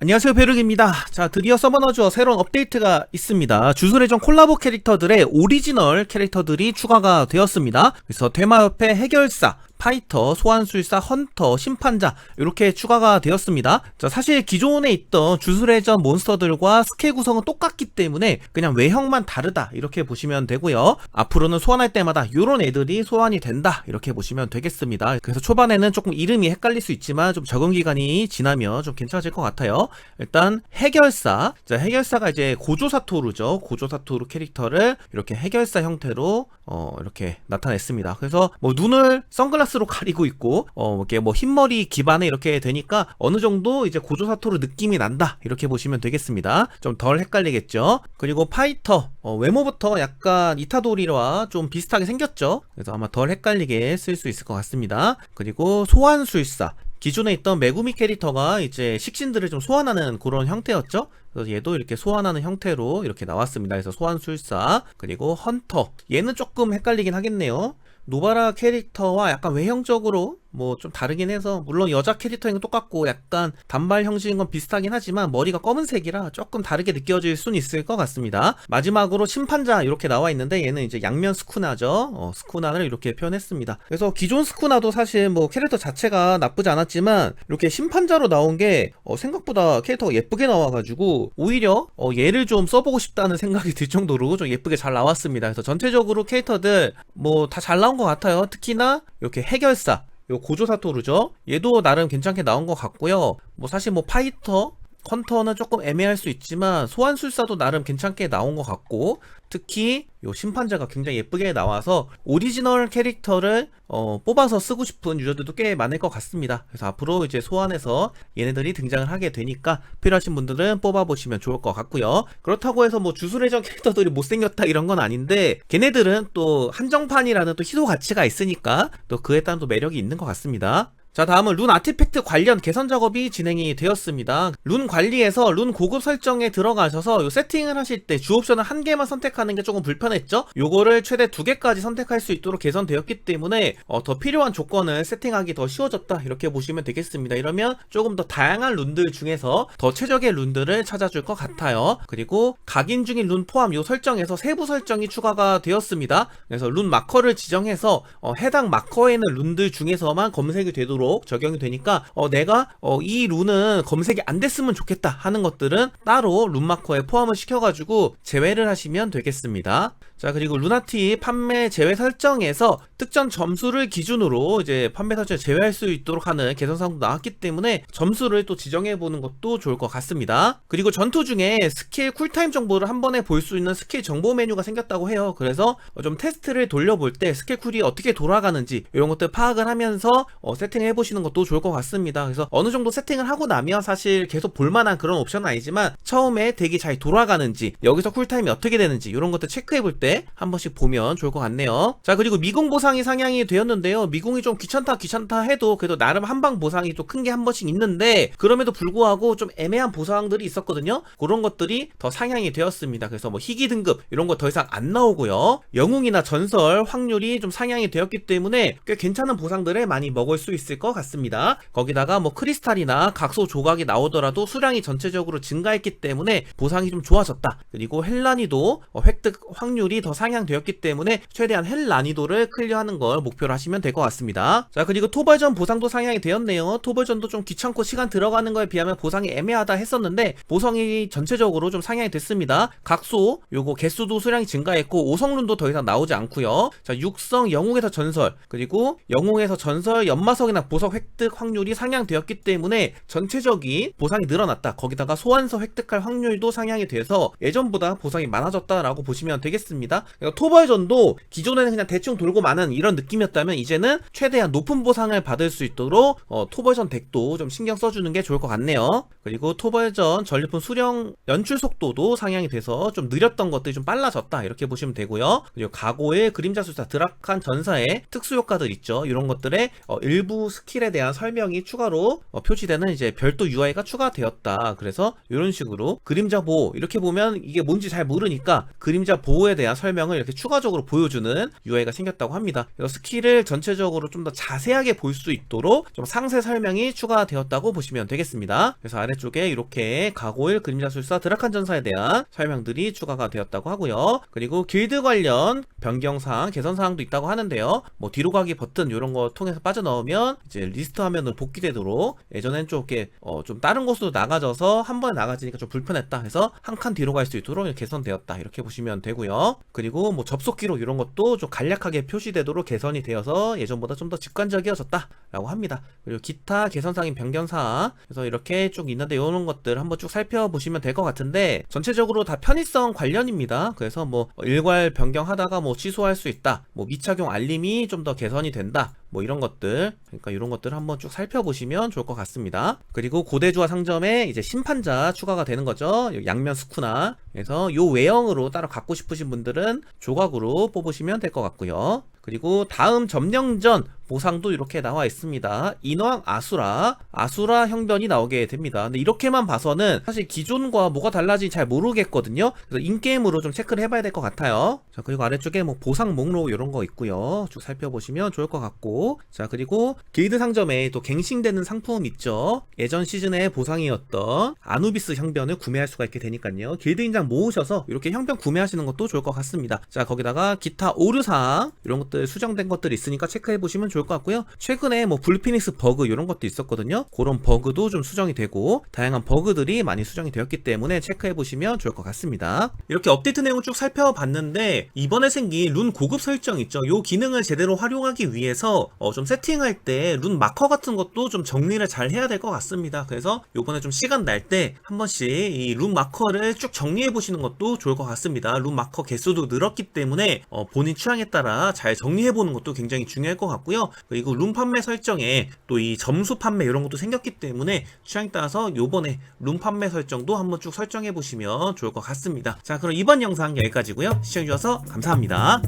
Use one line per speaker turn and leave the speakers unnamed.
안녕하세요 베르기입니다. 자 드디어 서머너즈어 새로운 업데이트가 있습니다. 주술회전 콜라보 캐릭터들의 오리지널 캐릭터들이 추가가 되었습니다. 그래서 테마 옆에 해결사 파이터, 소환술사, 헌터, 심판자 이렇게 추가가 되었습니다. 자, 사실 기존에 있던 주술회전 몬스터들과 스케일 구성은 똑같기 때문에 그냥 외형만 다르다 이렇게 보시면 되고요. 앞으로는 소환할 때마다 이런 애들이 소환이 된다 이렇게 보시면 되겠습니다. 그래서 초반에는 조금 이름이 헷갈릴 수 있지만 좀 적응 기간이 지나면 좀 괜찮아질 것 같아요. 일단 해결사, 자 해결사가 이제 고조사토루죠. 고조사토루 캐릭터를 이렇게 해결사 형태로 어, 이렇게 나타냈습니다. 그래서 뭐 눈을 선글라스 로 가리고 있고 어, 이렇게 뭐 흰머리 기반에 이렇게 되니까 어느 정도 이제 고조 사토로 느낌이 난다 이렇게 보시면 되겠습니다. 좀 덜 헷갈리겠죠. 그리고 파이터 어, 외모부터 약간 이타도리와 좀 비슷하게 생겼죠. 그래서 아마 덜 헷갈리게 쓸 수 있을 것 같습니다. 그리고 소환술사 기존에 있던 메구미 캐릭터가 이제 식신들을 좀 소환하는 그런 형태였죠. 그래서 얘도 이렇게 소환하는 형태로 이렇게 나왔습니다. 그래서 소환술사 그리고 헌터 얘는 조금 헷갈리긴 하겠네요. 노바라 캐릭터와 약간 외형적으로 뭐 좀 다르긴 해서 물론 여자 캐릭터인 건 똑같고 약간 단발 형식인 건 비슷하긴 하지만 머리가 검은색이라 조금 다르게 느껴질 수는 있을 것 같습니다. 마지막으로 심판자 이렇게 나와 있는데 얘는 이제 양면 스쿠나죠. 어, 스쿠나를 이렇게 표현했습니다. 그래서 기존 스쿠나도 사실 뭐 캐릭터 자체가 나쁘지 않았지만 이렇게 심판자로 나온 게 어, 생각보다 캐릭터가 예쁘게 나와가지고 오히려 어, 얘를 좀 써보고 싶다는 생각이 들 정도로 좀 예쁘게 잘 나왔습니다. 그래서 전체적으로 캐릭터들 뭐 다 잘 나온 것 같아요. 특히나 이렇게 해결사 요 고조사토르죠. 얘도 나름 괜찮게 나온 것 같고요. 뭐 사실 뭐 파이터, 컨터는 조금 애매할 수 있지만 소환술사도 나름 괜찮게 나온 것 같고 특히 요 심판자가 굉장히 예쁘게 나와서 오리지널 캐릭터를 어, 뽑아서 쓰고 싶은 유저들도 꽤 많을 것 같습니다. 그래서 앞으로 이제 소환해서 얘네들이 등장을 하게 되니까 필요하신 분들은 뽑아보시면 좋을 것 같고요. 그렇다고 해서 뭐 주술회전 캐릭터들이 못생겼다 이런 건 아닌데 걔네들은 또 한정판이라는 또 희소 가치가 있으니까 또 그에 따른 또 매력이 있는 것 같습니다. 자 다음은 룬 아티팩트 관련 개선 작업이 진행이 되었습니다. 룬 관리에서 룬 고급 설정에 들어가셔서 요 세팅을 하실 때 주 옵션을 한 개만 선택하는 게 조금 불편했죠? 요거를 최대 두 개까지 선택할 수 있도록 개선되었기 때문에 어, 더 필요한 조건을 세팅하기 더 쉬워졌다 이렇게 보시면 되겠습니다. 이러면 조금 더 다양한 룬들 중에서 더 최적의 룬들을 찾아줄 것 같아요. 그리고 각인 중인 룬 포함 요 설정에서 세부 설정이 추가가 되었습니다. 그래서 룬 마커를 지정해서 어, 해당 마커에 있는 룬들 중에서만 검색이 되도록 적용이 되니까 어, 내가 어, 이 룬은 검색이 안 됐으면 좋겠다 하는 것들은 따로 룬 마커에 포함을 시켜가지고 제외를 하시면 되겠습니다. 자 그리고 루나티 판매 제외 설정에서 특정 점수를 기준으로 이제 판매 설정을 제외할 수 있도록 하는 개선 사항도 나왔기 때문에 점수를 또 지정해 보는 것도 좋을 것 같습니다. 그리고 전투 중에 스킬 쿨타임 정보를 한 번에 볼 수 있는 스킬 정보 메뉴가 생겼다고 해요. 그래서 좀 테스트를 돌려볼 때 스킬 쿨이 어떻게 돌아가는지 이런 것들 파악을 하면서 어, 세팅 해 보시는 것도 좋을 것 같습니다. 그래서 어느 정도 세팅을 하고 나면 사실 계속 볼만한 그런 옵션은 아니지만 처음에 덱이 잘 돌아가는지 여기서 쿨타임이 어떻게 되는지 이런 것들 체크해 볼 때 한 번씩 보면 좋을 것 같네요. 자 그리고 미궁 보상이 상향이 되었는데요. 미궁이 좀 귀찮다 귀찮다 해도 그래도 나름 한방 보상이 또 큰 게 한 번씩 있는데 그럼에도 불구하고 좀 애매한 보상들이 있었거든요. 그런 것들이 더 상향이 되었습니다. 그래서 뭐 희귀 등급 이런 거 더 이상 안 나오고요. 영웅이나 전설 확률이 좀 상향이 되었기 때문에 꽤 괜찮은 보상들을 많이 먹을 수 있을 것 같습니다. 거기다가 뭐 크리스탈이나 각소 조각이 나오더라도 수량이 전체적으로 증가했기 때문에 보상이 좀 좋아졌다. 그리고 헬 난이도 어, 획득 확률이 더 상향되었기 때문에 최대한 헬 난이도를 클리어하는 걸 목표로 하시면 될 것 같습니다. 자 그리고 토벌전 보상도 상향이 되었네요. 토벌전도 좀 귀찮고 시간 들어가는 거에 비하면 보상이 애매하다 했었는데 보상이 전체적으로 좀 상향이 됐습니다. 각소 요거 개수도 수량이 증가했고 오성룬도 더 이상 나오지 않고요. 자 육성 영웅에서 전설 그리고 영웅에서 전설 연마석이나 보석 획득 확률이 상향되었기 때문에 전체적인 보상이 늘어났다. 거기다가 소환서 획득할 확률도 상향이 돼서 예전보다 보상이 많아졌다라고 보시면 되겠습니다. 그러니까 토벌전도 기존에는 그냥 대충 돌고 마는 이런 느낌이었다면 이제는 최대한 높은 보상을 받을 수 있도록 어, 토벌전 덱도 좀 신경 써주는 게 좋을 것 같네요. 그리고 토벌전 전리품 수령 연출 속도도 상향이 돼서 좀 느렸던 것들이 좀 빨라졌다 이렇게 보시면 되고요. 그리고 가고의 그림자 술사 드락한 전사의 특수 효과들 있죠. 이런 것들의 어, 일부 스킬에 대한 설명이 추가로 어, 표시되는 이제 별도 UI가 추가되었다. 그래서 이런 식으로 그림자 보호 이렇게 보면 이게 뭔지 잘 모르니까 그림자 보호에 대한 설명을 이렇게 추가적으로 보여주는 UI가 생겼다고 합니다. 그래서 스킬을 전체적으로 좀 더 자세하게 볼 수 있도록 좀 상세 설명이 추가되었다고 보시면 되겠습니다. 그래서 아래쪽에 이렇게 가고일 그림자 술사 드라칸 전사에 대한 설명들이 추가가 되었다고 하고요. 그리고 길드 관련 변경사항, 개선사항도 있다고 하는데요. 뭐 뒤로 가기 버튼 이런 거 통해서 빠져나오면 이제 리스트 화면으로 복귀되도록 예전엔 좀 이렇게 어, 좀 다른 곳으로 나가져서 한 번에 나가지니까 좀 불편했다 해서 한 칸 뒤로 갈 수 있도록 개선되었다 이렇게 보시면 되고요. 그리고 뭐 접속 기록 이런 것도 좀 간략하게 표시되도록 개선이 되어서 예전보다 좀 더 직관적이어졌다라고 합니다. 그리고 기타 개선사항인 변경사항 그래서 이렇게 쭉 있는데 이런 것들 한번 쭉 살펴보시면 될 것 같은데 전체적으로 다 편의성 관련입니다. 그래서 뭐 일괄 변경하다가 뭐 취소할 수 있다. 뭐 미착용 알림이 좀 더 개선이 된다. 뭐 이런 것들 그러니까 이런 것들 한번 쭉 살펴보시면 좋을 것 같습니다. 그리고 고대주화 상점에 이제 심판자 추가가 되는 거죠. 요 양면 스쿠나 그래서 요 외형으로 따로 갖고 싶으신 분들은 조각으로 뽑으시면 될 것 같고요. 그리고 다음 점령전 보상도 이렇게 나와 있습니다. 인왕 아수라, 아수라 형변이 나오게 됩니다. 근데 이렇게만 봐서는 사실 기존과 뭐가 달라진지 잘 모르겠거든요. 그래서 인게임으로 좀 체크를 해봐야 될 것 같아요. 자, 그리고 아래쪽에 뭐 보상 목록 이런 거 있고요. 쭉 살펴보시면 좋을 것 같고. 자, 그리고 길드 상점에 또 갱신되는 상품 있죠. 예전 시즌의 보상이었던 아누비스 형변을 구매할 수가 있게 되니까요. 길드 인장 모으셔서 이렇게 형변 구매하시는 것도 좋을 것 같습니다. 자, 거기다가 기타 오류사항 이런 것들 수정된 것들 있으니까 체크해 보시면 좋을 것 같고요. 최근에 뭐 블피닉스 버그 이런 것도 있었거든요. 그런 버그도 좀 수정이 되고 다양한 버그들이 많이 수정이 되었기 때문에 체크해 보시면 좋을 것 같습니다. 이렇게 업데이트 내용 쭉 살펴봤는데 이번에 생긴 룬 고급 설정 있죠. 요 기능을 제대로 활용하기 위해서 어, 좀 세팅할 때 룬 마커 같은 것도 좀 정리를 잘 해야 될 것 같습니다. 그래서 요번에 좀 시간 날 때 한 번씩 이 룬 마커를 쭉 정리해 보시는 것도 좋을 것 같습니다. 룬 마커 개수도 늘었기 때문에 어, 본인 취향에 따라 잘 정리해 보는 것도 굉장히 중요할 것 같 그리고 룸 판매 설정에 또 이 점수 판매 이런 것도 생겼기 때문에 취향에 따라서 요번에 룸 판매 설정도 한번 쭉 설정해 보시면 좋을 것 같습니다. 자, 그럼 이번 영상 여기까지고요. 시청해 주셔서 감사합니다.